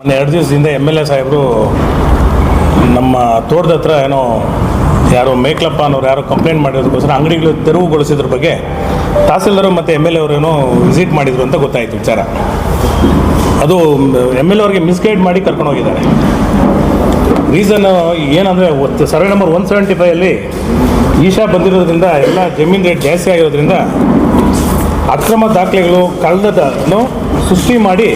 ಒಂದು ಎರಡು ದಿವಸದಿಂದ ಎಂ ಎಲ್ ಎ ಸಾಹೇಬರು ನಮ್ಮ ತೋಟದ ಹತ್ರ ಏನೋ ಯಾರೋ ಮೇಕ್ಲಪ್ಪ ಅನ್ನೋರು ಯಾರೋ ಕಂಪ್ಲೇಂಟ್ ಮಾಡಿರೋದಕ್ಕೋಸ್ಕರ ಅಂಗಡಿಗಳು ತೆರವುಗೊಳಿಸಿದ್ರ ಬಗ್ಗೆ ತಹಸೀಲ್ದಾರು ಮತ್ತು ಎಂ ಎಲ್ ಎ ಅವರೇನೋ ವಿಸಿಟ್ ಮಾಡಿದ್ರು ಅಂತ ಗೊತ್ತಾಯಿತು ವಿಚಾರ. ಅದು ಎಂ ಎಲ್ ಎ ಅವ್ರಿಗೆ ಮಿಸ್ಗೈಡ್ ಮಾಡಿ ಕರ್ಕೊಂಡು ಹೋಗಿದ್ದಾರೆ. ರೀಸನ್ ಏನಂದರೆ ಸರ್ವೆ ನಂಬರ್ ಒನ್ ಸೆವೆಂಟಿ ಫೈವಲ್ಲಿ ಈಶಾ ಬಂದಿರೋದ್ರಿಂದ ಎಲ್ಲ ಜಮೀನ್ ರೇಟ್ ಜಾಸ್ತಿ ಆಗಿರೋದ್ರಿಂದ ಅಕ್ರಮ ದಾಖಲೆಗಳು ಕಳೆದನ್ನು ಸೃಷ್ಟಿ ಮಾಡಿ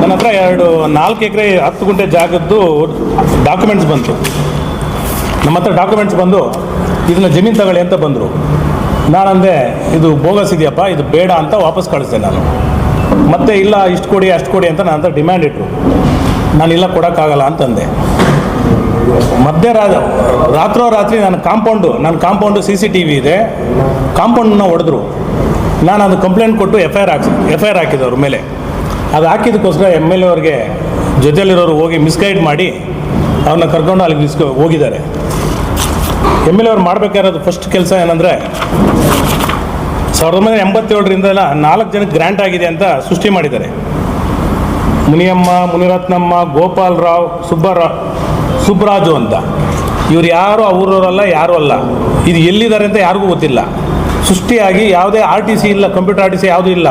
ನನ್ನ ಹತ್ರ ಎರಡು ನಾಲ್ಕು ಎಕರೆ ಹತ್ತು ಗುಂಟೆ ಜಾಗದ್ದು ಡಾಕ್ಯುಮೆಂಟ್ಸ್ ಬಂತು. ನಮ್ಮ ಹತ್ರ ಡಾಕ್ಯುಮೆಂಟ್ಸ್ ಬಂದು ಇದನ್ನ ಜಮೀನು ತಗೊಳ್ಳಿ ಅಂತ ಬಂದರು. ನಾನಂದೆ, ಇದು ಬೋಗಸ್ ಇದೆಯಪ್ಪ, ಇದು ಬೇಡ ಅಂತ ವಾಪಸ್ ಕಳಿಸ್ದೆ ನಾನು. ಮತ್ತೆ ಇಲ್ಲ, ಇಷ್ಟು ಕೊಡಿ, ಅಷ್ಟು ಕೊಡಿ ಅಂತ ನನ್ನ ಹತ್ರ ಡಿಮ್ಯಾಂಡ್ ಇಟ್ಟರು ನಾನು ಇಲ್ಲ, ಕೊಡೋಕ್ಕಾಗಲ್ಲ ಅಂತಂದೆ. ಮಧ್ಯರಾ ರಾತ್ರೋ, ರಾತ್ರಿ ನಾನು ಕಾಂಪೌಂಡು ನನ್ನ compound C C T V ಇದೆ ಕಾಂಪೌಂಡನ್ನ ಹೊಡೆದ್ರು. ನಾನು ಅದು ಕಂಪ್ಲೇಂಟ್ ಕೊಟ್ಟು ಎಫ್ ಐ ಆರ್ ಹಾಕ್ಸಿ ಎಫ್ ಐ ಆರ್ ಅವ್ರ ಮೇಲೆ. ಅದು ಹಾಕಿದ್ದಕ್ಕೋಸ್ಕರ ಎಂ ಎಲ್ ಎ ಅವ್ರಿಗೆ ಜೊತೆಯಲ್ಲಿರೋರು ಹೋಗಿ ಮಿಸ್ಗೈಡ್ ಮಾಡಿ ಅವ್ರನ್ನ ಕರ್ಕೊಂಡು ಅಲ್ಲಿಗೆ ಮಿಸ್ ಹೋಗಿದ್ದಾರೆ. ಎಂ ಎಲ್ ಎ ಅವ್ರು ಮಾಡಬೇಕಾಗಿರೋದು ಫಸ್ಟ್ ಕೆಲಸ ಏನಂದರೆ ಸಾವಿರದ ಒಂಬೈನೂರ ಎಂಬತ್ತೇಳರಿಂದ ನಾಲ್ಕು ಜನಕ್ಕೆ ಗ್ರ್ಯಾಂಟ್ ಆಗಿದೆ ಅಂತ ಸೃಷ್ಟಿ ಮಾಡಿದ್ದಾರೆ. ಮುನಿಯಮ್ಮ, ಮುನಿರತ್ನಮ್ಮ, ಗೋಪಾಲ್ ರಾವ್ ಸುಬ್ಬರಾವ್ ಸುಬ್ಬರಾಜು ಅಂತ. ಇವ್ರು ಯಾರು ಅವರವರಲ್ಲ ಯಾರು ಅಲ್ಲ. ಇದು ಎಲ್ಲಿದ್ದಾರೆ ಅಂತ ಯಾರಿಗೂ ಗೊತ್ತಿಲ್ಲ. ಸೃಷ್ಟಿಯಾಗಿ ಯಾವುದೇ ಆರ್ ಟಿ ಸಿ ಇಲ್ಲ, ಕಂಪ್ಯೂಟರ್ ಆರ್ ಟಿ ಯಾವುದೂ ಇಲ್ಲ.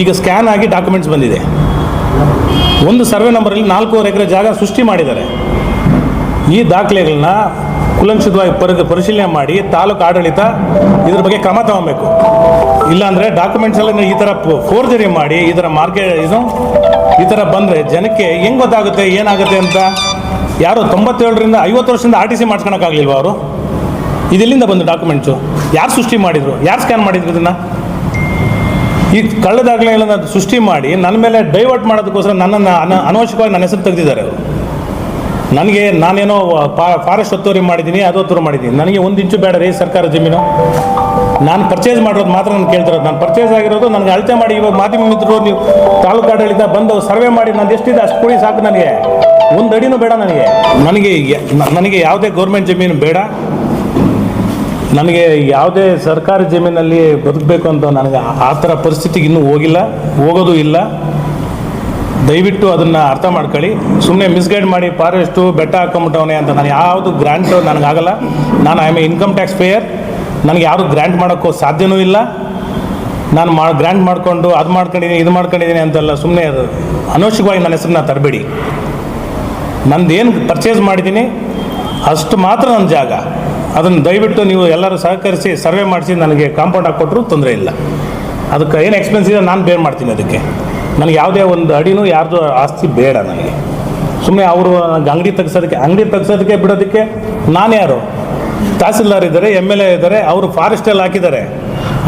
ಈಗ ಸ್ಕ್ಯಾನ್ ಆಗಿ ಡಾಕ್ಯುಮೆಂಟ್ಸ್ ಬಂದಿದೆ. ಒಂದು ಸರ್ವೆ ನಂಬರಲ್ಲಿ ನಾಲ್ಕೂವರೆ ಎಕರೆ ಜಾಗ ಸೃಷ್ಟಿ ಮಾಡಿದ್ದಾರೆ. ಈ ದಾಖಲೆಗಳನ್ನ ಕುಲಂಕ್ಷಿತವಾಗಿ ಪರಿ, ಪರಿಶೀಲನೆ ಮಾಡಿ ತಾಲೂಕು ಆಡಳಿತ ಇದ್ರ ಬಗ್ಗೆ ಕ್ರಮ ತಗೊಬೇಕು. ಇಲ್ಲಾಂದರೆ ಡಾಕ್ಯುಮೆಂಟ್ಸ್ ಎಲ್ಲ ಈ ಥರ ಫೋರ್ಜರಿ ಮಾಡಿ ಈ ಥರ ಮಾರ್ಕೆಟ್ ಇದು ಈ ಥರ ಬಂದರೆ ಜನಕ್ಕೆ ಹೆಂಗೆ ಗೊತ್ತಾಗುತ್ತೆ, ಏನಾಗುತ್ತೆ ಅಂತ ಯಾರು ತೊಂಬತ್ತೇಳರಿಂದ ಐವತ್ತು ವರ್ಷದಿಂದ ಆರ್ ಟಿ ಸಿ ಮಾಡ್ಸ್ಕೊಳಕ್ಕಾಗಲಿಲ್ವ ಅವರು? ಇದೆಲ್ಲಿಂದ ಬಂದು ಡಾಕ್ಯುಮೆಂಟ್ಸು. ಯಾರು ಸೃಷ್ಟಿ ಮಾಡಿದರು? ಯಾರು ಸ್ಕ್ಯಾನ್ ಮಾಡಿದ್ರು ಇದನ್ನು? ಈ ಕಳ್ಳ ದಾಖಲೆಗಳನ್ನ ಸೃಷ್ಟಿ ಮಾಡಿ ನನ್ನ ಮೇಲೆ ಡೈವರ್ಟ್ ಮಾಡೋದಕ್ಕೋಸ್ಕರ ನನ್ನನ್ನು ಅನ, ಅನವಶ್ಯಕವಾಗಿ ನನ್ನ ಹೆಸರು ತೆಗೆದಿದ್ದಾರೆ ಅವರು. ನನಗೆ ನಾನೇನೋ ಫಾರೆಸ್ಟ್ ಒತ್ತುವರಿ ಮಾಡಿದ್ದೀನಿ, ಅದು ಒತ್ತುವರಿ ಮಾಡಿದ್ದೀನಿ. ನನಗೆ ಒಂದು ಇಂಚು ಬೇಡ ರೀ ಸರ್ಕಾರ ಜಮೀನು. ನಾನು ಪರ್ಚೇಸ್ ಮಾಡಿರೋದು ಮಾತ್ರ ನಾನು ಕೇಳ್ತಿರೋದು. ನಾನು ಪರ್ಚೇಸ್ ಆಗಿರೋದು, ನನಗೆ ಅಳತೆ ಮಾಡಿ ಇವಾಗ ಮಾಧ್ಯಮ ಮಿತ್ರರು ನೀವು ತಾಲೂಕು ಆಡಳಿತ ಬಂದು ಸರ್ವೆ ಮಾಡಿ ನಾನು ಎಷ್ಟಿದೆ ಅಷ್ಟು ಕೂಡಿ ಸಾಕು ನನಗೆ. ಒಂದು ಅಡಿನೂ ಬೇಡ ನನಗೆ. ನನಗೆ ನನಗೆ ಯಾವುದೇ ಗೌರ್ಮೆಂಟ್ ಜಮೀನು ಬೇಡ. ನನಗೆ ಯಾವುದೇ ಸರ್ಕಾರಿ ಜಮೀನಲ್ಲಿ ಬದುಕಬೇಕು ಅಂತ ನನಗೆ ಆ- ಥರ ಪರಿಸ್ಥಿತಿಗೆ ಇನ್ನೂ ಹೋಗಿಲ್ಲ, ಹೋಗೋದು ಇಲ್ಲ. ದಯವಿಟ್ಟು ಅದನ್ನು ಅರ್ಥ ಮಾಡ್ಕೊಳ್ಳಿ. ಸುಮ್ಮನೆ ಮಿಸ್ಗೈಡ್ ಮಾಡಿ ಫಾರೆಸ್ಟು ಬೆಟ್ಟ ಹಾಕೊಂಬಿಟ್ಟವನೆ ಅಂತ ನಾನು ಯಾವುದು ಗ್ರ್ಯಾಂಟು ನನಗಾಗಲ್ಲ. ನಾನು I M income tax payer ನನಗೆ ಯಾರು ಗ್ರ್ಯಾಂಟ್ ಮಾಡೋಕ್ಕೂ ಸಾಧ್ಯವೂ ಇಲ್ಲ. ನಾನು ಮಾ ಗ್ರ್ಯಾಂಟ್ ಮಾಡಿಕೊಂಡು ಅದು ಮಾಡ್ಕೊಂಡಿದ್ದೀನಿ, ಇದು ಮಾಡ್ಕೊಂಡಿದ್ದೀನಿ ಅಂತೆಲ್ಲ ಸುಮ್ಮನೆ ಅದು ಅನವಶ್ಯಕವಾಗಿ ನನ್ನ ಹೆಸರನ್ನ ತರಬೇಡಿ. ನಂದು ಏನು ಪರ್ಚೇಸ್ ಮಾಡಿದ್ದೀನಿ, ಅಷ್ಟು ಮಾತ್ರ ನನ್ನ ಜಾಗ. ಅದನ್ನು ದಯವಿಟ್ಟು ನೀವು ಎಲ್ಲರೂ ಸಹಕರಿಸಿ, ಸರ್ವೆ ಮಾಡಿಸಿ ನನಗೆ ಕಾಂಪೌಂಡ್ ಹಾಕ್ಕೊಟ್ರು ತೊಂದರೆ ಇಲ್ಲ. ಅದಕ್ಕೆ ಏನು ಎಕ್ಸ್ಪೆನ್ಸ್ ಇದೆ ನಾನು ಬೇರ್ ಮಾಡ್ತೀನಿ ಅದಕ್ಕೆ. ನನಗೆ ಯಾವುದೇ ಒಂದು ಅಡಿನೂ ಯಾರ್ದು ಆಸ್ತಿ ಬೇಡ ನನಗೆ. ಸುಮ್ಮನೆ ಅವರು ಅಂಗಡಿ ತೆಗ್ಸೋದಕ್ಕೆ ಅಂಗಡಿ ತೆಗ್ಸೋದಕ್ಕೆ ಬಿಡೋದಕ್ಕೆ ನಾನು ಯಾರು? ತಹಸೀಲ್ದಾರ್ ಇದ್ದಾರೆ ಎಂ ಎಲ್ ಎ ಇದ್ದಾರೆ, ಅವರು ಫಾರೆಸ್ಟಲ್ಲಿ ಹಾಕಿದ್ದಾರೆ.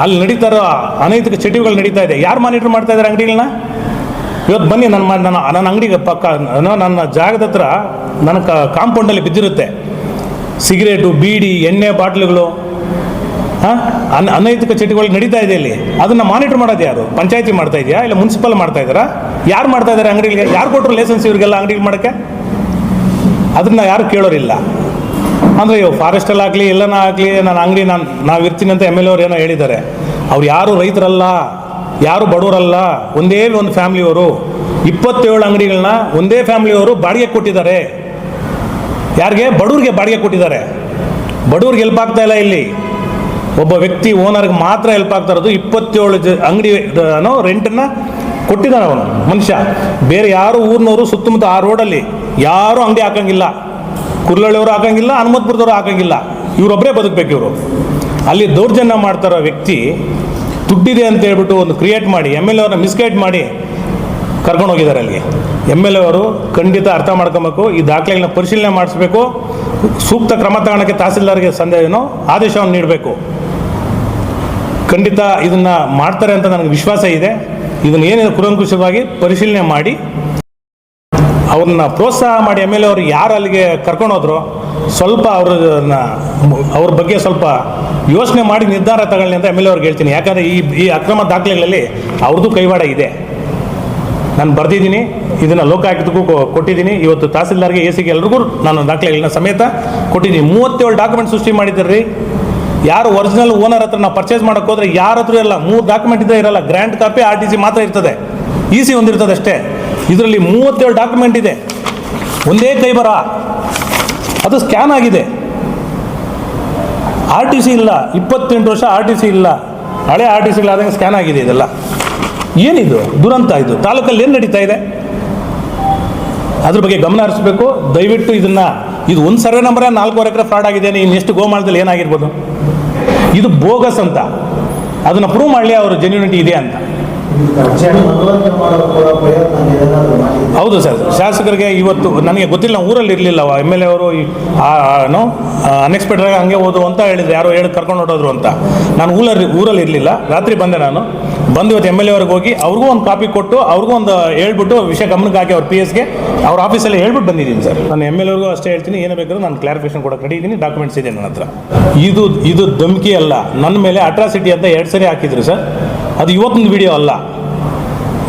ಅಲ್ಲಿ ನಡೀತಾ ಇರೋ ಅನೈತಿಕ ಚಟುವಟಿಕೆಗಳು ನಡೀತಾ ಇದೆ. ಯಾರು ಮಾನಿಟ್ರ್ ಮಾಡ್ತಾ ಇದ್ದಾರೆ ಅಂಗಡಿಗಳನ್ನ ಇವತ್ತು ಬನ್ನಿ, ನನ್ನ ನನ್ನ ನನ್ನ ಅಂಗಡಿಗೆ ಪಕ್ಕ ನನ್ನ ಜಾಗದ ಹತ್ರ ನನ್ನ ಕಾಂಪೌಂಡಲ್ಲಿ ಬಿದ್ದಿರುತ್ತೆ. ಸಿಗರೇಟು, ಬೀಡಿ, ಎಣ್ಣೆ ಬಾಟ್ಲುಗಳು, ಹಾಂ? ಅನ್ ಅನೈತಿಕ ಚಟುವಟಿಕೆಗಳು ನಡೀತಾ ಇದೆ ಇಲ್ಲಿ. ಅದನ್ನು ಮಾನಿಟರ್ ಮಾಡೋದು ಯಾರು? ಪಂಚಾಯತಿ ಮಾಡ್ತಾ ಇದೆಯಾ? ಇಲ್ಲ ಮುನ್ಸಿಪಲ್ ಮಾಡ್ತಾ ಇದ್ದಾರಾ? ಯಾರು ಮಾಡ್ತಾ ಇದ್ದಾರೆ ಅಂಗಡಿಗಳಿಗೆ? ಯಾರು ಕೊಟ್ಟರು ಲೈಸೆನ್ಸ್ ಇವರಿಗೆಲ್ಲ ಅಂಗಡಿಗೆ ಮಾಡೋಕ್ಕೆ? ಅದನ್ನು ಯಾರು ಕೇಳೋರಿಲ್ಲ. ಅಂದರೆ ಇವು ಫಾರೆಸ್ಟಲ್ಲಿ ಆಗಲಿ, ಎಲ್ಲನ ಆಗಲಿ ನಾನು ಅಂಗಡಿ ನಾನು ನಾವು ಇರ್ತೀನಿ ಅಂತ ಎಂ ಎಲ್ ಅವ್ರು ಏನೋ ಹೇಳಿದ್ದಾರೆ. ಅವ್ರು ಯಾರು ರೈತರಲ್ಲ, ಯಾರು ಬಡವರಲ್ಲ, ಒಂದೇ ಒಂದು ಫ್ಯಾಮ್ಲಿಯವರು ಇಪ್ಪತ್ತೇಳು ಅಂಗಡಿಗಳನ್ನ ಒಂದೇ ಫ್ಯಾಮ್ಲಿಯವರು ಬಾಡಿಗೆ ಕೊಟ್ಟಿದ್ದಾರೆ. ಯಾರಿಗೆ? ಬಡವ್ರಿಗೆ ಬಾಡಿಗೆ ಕೊಟ್ಟಿದ್ದಾರೆ. ಬಡವ್ರಿಗೆ ಹೆಲ್ಪ್ ಆಗ್ತಾ ಇಲ್ಲ ಇಲ್ಲಿ. ಒಬ್ಬ ವ್ಯಕ್ತಿ ಓನರ್ಗೆ ಮಾತ್ರ ಹೆಲ್ಪ್ ಆಗ್ತಾ ಇರೋದು ಇಪ್ಪತ್ತೇಳು ಜ ಅಂಗಡಿ ರೆಂಟನ್ನು ಕೊಟ್ಟಿದ್ದಾನೆ ಅವನು, ಮನುಷ್ಯ. ಬೇರೆ ಯಾರು ಊರಿನವರು ಸುತ್ತಮುತ್ತ ಆ ರೋಡಲ್ಲಿ ಯಾರೂ ಅಂಗಡಿ ಹಾಕಂಗಿಲ್ಲ. ಕುರ್ಲಳ್ಳಿಯವರು ಹಾಕಂಗಿಲ್ಲ, ಹನುಮತ್ಪುರದವರು ಹಾಕಂಗಿಲ್ಲ. ಇವರೊಬ್ಬರೇ ಬದುಕಬೇಕು ಇವರು. ಅಲ್ಲಿ ದೌರ್ಜನ್ಯ ಮಾಡ್ತಾರೋ ವ್ಯಕ್ತಿ ದುಡ್ಡಿದೆ ಅಂತ ಹೇಳ್ಬಿಟ್ಟು ಒಂದು ಕ್ರಿಯೇಟ್ ಮಾಡಿ ಎಂ ಎಲ್ ಅವ್ರನ್ನ ಮಿಸ್ಗೈಡ್ ಮಾಡಿ ಕರ್ಕೊಂಡು ಹೋಗಿದ್ದಾರೆ ಅಲ್ಲಿಗೆ ಎಂ ಎಲ್ ಎ ಅವರು ಖಂಡಿತ ಅರ್ಥ ಮಾಡ್ಕೊಬೇಕು, ಈ ದಾಖಲೆಗಳನ್ನ ಪರಿಶೀಲನೆ ಮಾಡಿಸ್ಬೇಕು, ಸೂಕ್ತ ಕ್ರಮ ತಗೊಳ್ಳೋಕ್ಕೆ ತಹಸೀಲ್ದಾರ್ಗೆ ಸಂದೇಹನೋ ಆದೇಶವನ್ನು ನೀಡಬೇಕು. ಖಂಡಿತ ಇದನ್ನ ಮಾಡ್ತಾರೆ ಅಂತ ನನಗೆ ವಿಶ್ವಾಸ ಇದೆ. ಇದನ್ನ ಏನೇನು ಕುಲಂಕುಷವಾಗಿ ಪರಿಶೀಲನೆ ಮಾಡಿ, ಅವ್ರನ್ನ ಪ್ರೋತ್ಸಾಹ ಮಾಡಿ ಎಂ ಎಲ್ ಎ ಅವರು ಯಾರು ಅಲ್ಲಿಗೆ ಕರ್ಕೊಂಡೋದ್ರು ಸ್ವಲ್ಪ ಅವ್ರನ್ನ ಅವ್ರ ಬಗ್ಗೆ ಸ್ವಲ್ಪ ಯೋಚನೆ ಮಾಡಿ ನಿರ್ಧಾರ ತಗೊಳ್ಳಿ ಅಂತ ಎಂ ಎಲ್ ಎ ಅವ್ರಿಗೆ ಹೇಳ್ತೀನಿ. ಯಾಕಂದರೆ ಈ ಈ ಅಕ್ರಮ ದಾಖಲೆಗಳಲ್ಲಿ ಅವ್ರದ್ದು ಕೈವಾಡ ಇದೆ. ನಾನು ಬರೆದಿದ್ದೀನಿ, ಇದನ್ನು ಲೋಕಾಯುಕ್ತಕ್ಕೂ ಕೊಟ್ಟಿದ್ದೀನಿ. ಇವತ್ತು ತಹಸೀಲ್ದಾರ್ಗೆ ಎ ಸಿಗೆ ಎಲ್ರಿಗೂ ನಾನು ದಾಖಲೆಗಳನ್ನ ಸಮೇತ ಕೊಟ್ಟಿದ್ದೀನಿ. ಮೂವತ್ತೇಳು ಡಾಕ್ಯುಮೆಂಟ್ ಸೃಷ್ಟಿ ಮಾಡಿದ್ದಾರೆ. ಯಾರು ಒರಿಜಿನಲ್ ಓನರ್ ಹತ್ರ ನಾವು ಪರ್ಚೇಸ್ ಮಾಡೋಕೆ ಹೋದರೆ ಯಾರ ಹತ್ರ ಇಲ್ಲ. ಮೂರು ಡಾಕ್ಯುಮೆಂಟ್ ಇದ್ದೇ ಇರಲ್ಲ. Grand copy R T C ಮಾತ್ರ ಇರ್ತದೆ. ಇ ಸಿ ಒಂದಿರ್ತದೆ ಅಷ್ಟೇ. ಇದರಲ್ಲಿ ಮೂವತ್ತೇಳು ಡಾಕ್ಯುಮೆಂಟ್ ಇದೆ. ಒಂದೇ ಕೈ ಬರ. ಅದು ಸ್ಕ್ಯಾನ್ ಆಗಿದೆ. ಆರ್ ಟಿ ಸಿ ಇಲ್ಲ. ಇಪ್ಪತ್ತೆಂಟು ವರ್ಷ ಆರ್ ಟಿ ಸಿ ಇಲ್ಲ. ಹಳೆ ಆರ್ ಟಿ ಸಿಗಳಾದಂಗೆ ಸ್ಕ್ಯಾನ್ ಆಗಿದೆ ಇದೆಲ್ಲ. ಏನಿದು? ದುರಂತ ಇದು. ತಾಲೂಕಲ್ಲಿ ಏನು ನಡೀತಾ ಇದೆ? ಅದ್ರ ಬಗ್ಗೆ ಗಮನ ಹರಿಸ್ಬೇಕು. ದಯವಿಟ್ಟು ಇದನ್ನ, ಇದು ಒಂದು ಸರ್ವೆ ನಂಬರೇ ನಾಲ್ಕೂವರೆ ಎಕರೆ ಫ್ರಾಡ್ ಆಗಿದೆ ಇನ್ನು ಎಷ್ಟು ಗೋಮಾಳದಲ್ಲಿ ಏನಾಗಿರ್ಬೋದು? ಇದು ಬೋಗಸ್ ಅಂತ. ಅದನ್ನು ಪ್ರೂವ್ ಮಾಡಲಿ, ಅವ್ರ ಜೆನ್ಯುನಿಟಿ ಇದೆ ಅಂತ. ಹೌದು ಸರ್. ಶಾಸಕರಿಗೆ ಇವತ್ತು ನನಗೆ ಗೊತ್ತಿಲ್ಲ, ಊರಲ್ಲಿ ಇರಲಿಲ್ಲ ಎಂ ಎಲ್ ಎ ಅವರು ಏನೋ ಅನ್ಎಕ್ಸ್ಪೆಕ್ಟೆಡ್ ಆಗಿ ಹಂಗೆ ಓದು ಅಂತ ಹೇಳಿದ್ರು. ಯಾರೋ ಹೇಳಿ ಕರ್ಕೊಂಡು ಹೊರಟೋದ್ರು ಅಂತ. ನಾನು ಊರಲ್ಲಿ ಊರಲ್ಲಿ ಇರಲಿಲ್ಲ. ರಾತ್ರಿ ಬಂದೆ ನಾನು. ಬಂದು ಇವತ್ತು ಎಂ ಎಲ್ ಎ ಅವ್ರಿಗೆ ಹೋಗಿ ಅವ್ರಿಗೂ ಒಂದು ಕಾಪಿ ಕೊಟ್ಟು ಅವ್ರಿಗೂ ಒಂದು ಹೇಳ್ಬಿಟ್ಟು ವಿಷಯ ಗಮನಕ್ಕೆ ಹಾಕಿ ಅವ್ರ ಪಿ ಎಸ್ಗೆ ಅವ್ರ ಆಫೀಸಲ್ಲಿ ಹೇಳ್ಬಿಟ್ಟು ಬಂದಿದ್ದೀನಿ ಸರ್. ನಾನು ಎಂ ಎಲ್ ಎವ್ರಿಗೂ ಅಷ್ಟೇ ಹೇಳ್ತೀನಿ. ಏನು ಬೇಕಾದ್ರೂ ನಾನು ಕ್ಲಾರಿಫಿಕೇಶನ್ ಕೂಡ ರೆಡಿ ಇದ್ದೀನಿ ಡಾಕ್ಯುಮೆಂಟ್ಸ್ ಇದೆ ನನ್ನ ಹತ್ರ. ಇದು ಇದು ಧಮಕಿ ಅಲ್ಲ. ನನ್ನ ಮೇಲೆ ಅಟ್ರಾಸಿಟಿ ಅಂತ ಎರಡು ಸರಿ ಹಾಕಿದ್ರು ಸರ್. ಅದು ಇವತ್ತಿನ ವಿಡಿಯೋ ಅಲ್ಲ.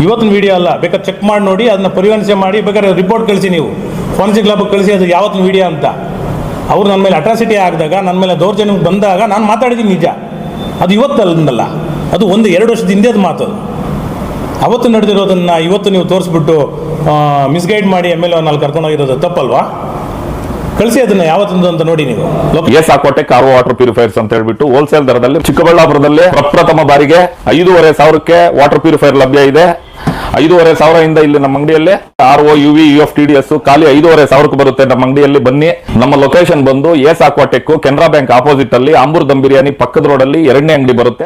ಇವತ್ತಿನ ವಿಡಿಯೋ ಅಲ್ಲ. ಬೇಕಾದ್ರೆ ಚೆಕ್ ಮಾಡಿ ನೋಡಿ, ಅದನ್ನ ಪರಿಗಣಿಸಿ ಮಾಡಿ, ಬೇಕಾದ್ರೆ ರಿಪೋರ್ಟ್ ಕಳಿಸಿ ನೀವು. ಫೋನ್ಸಿಕ್ ಲ್ಯಾಬ್ ಕಳಿಸಿ, ಅದು ಯಾವತ್ತಿನ ವಿಡಿಯೋ ಅಂತ. ಅವ್ರು ನನ್ನ ಮೇಲೆ ಅಟ್ರಾಸಿಟಿ ಆಗಿದಾಗ ನನ್ನ ಮೇಲೆ ದೌರ್ಜನ್ಯ ಬಂದಾಗ ನಾನು ಮಾತಾಡಿದ್ದೀನಿ ನಿಜ. ಅದು ಇವತ್ತಲ್ಲ ಅದು ಒಂದು ಎರಡು ವರ್ಷದ ಹಿಂದೆ ಅದು ಮಾತು. ಅವತ್ತು ನಡೆದಿರೋದನ್ನು ಇವತ್ತು ನೀವು ತೋರಿಸ್ಬಿಟ್ಟು ಮಿಸ್ಗೈಡ್ ಮಾಡಿ ಎಂ ಎಲ್ ಎ ಕರ್ಕೊಂಡು ಕರ್ಕೊಂಡೋಗಿರೋದು ತಪ್ಪಲ್ವಾ? ಕಳಿಸಿ ಅದನ್ನ ಯಾವತ್ತೊಂದು ಅಂತ ನೋಡಿ ನೀವು. ಎಸ್ ಆಕೋಟೆ ಕಾರ್ ವಾಟರ್ ಪ್ಯೂರಿಫೈರ್ಸ್ ಅಂತ ಹೇಳ್ಬಿಟ್ಟು ಹೋಲ್ಸೇಲ್ ದರದಲ್ಲಿ ಚಿಕ್ಕಬಳ್ಳಾಪುರದಲ್ಲಿ ಪ್ರಪ್ರಥಮ ಬಾರಿಗೆ ಐದೂವರೆ ಸಾವಿರಕ್ಕೆ ವಾಟರ್ ಪ್ಯೂರಿಫೈರ್ ಲಭ್ಯ ಇದೆ. ಐದೂವರೆ ಇಂದ ಇಲ್ಲಿ ನಮ್ಮ ಅಂಗಡಿಯಲ್ಲಿ R O U V U F T D S ಖಾಲಿ ಐದೂವರೆ ಸಾವಿರಕ್ಕೆ ಬರುತ್ತೆ ನಮ್ಮ ಅಂಗಡಿಯಲ್ಲಿ ಬನ್ನಿ. ನಮ್ಮ ಲೊಕೇಶನ್ ಬಂದು S Aquatech Canara bank opposite ಅಲ್ಲಿ ಆಂಬೂರ್ ದಮ್ ಬಿರಿಯಾನಿ ಪಕ್ಕದ ರೋಡ್ ಅಲ್ಲಿ ಎರಡನೇ ಅಂಗಡಿ ಬರುತ್ತೆ.